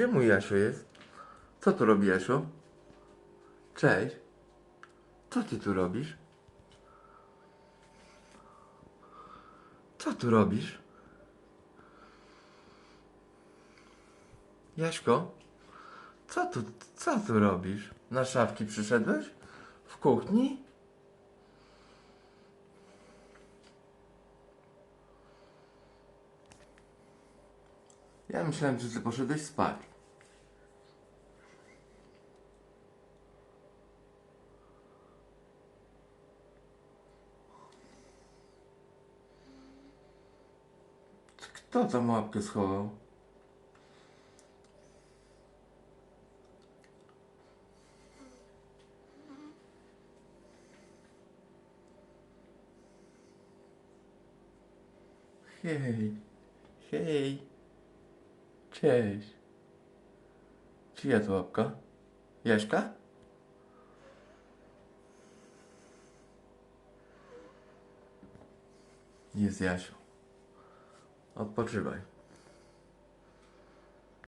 Gdzie mój Jasio jest? Co tu robi Jasio? Cześć. Co ty tu robisz? Co tu robisz? Jaśko? Co tu, co tu robisz? Na szafki przyszedłeś? W kuchni? Ja myślałem, że ty poszedłeś spać. Kto tam łapkę schował? Hej, hej, cześć. Czyja to łapka? Jaśka? Jest Jasiu. Odpoczywaj.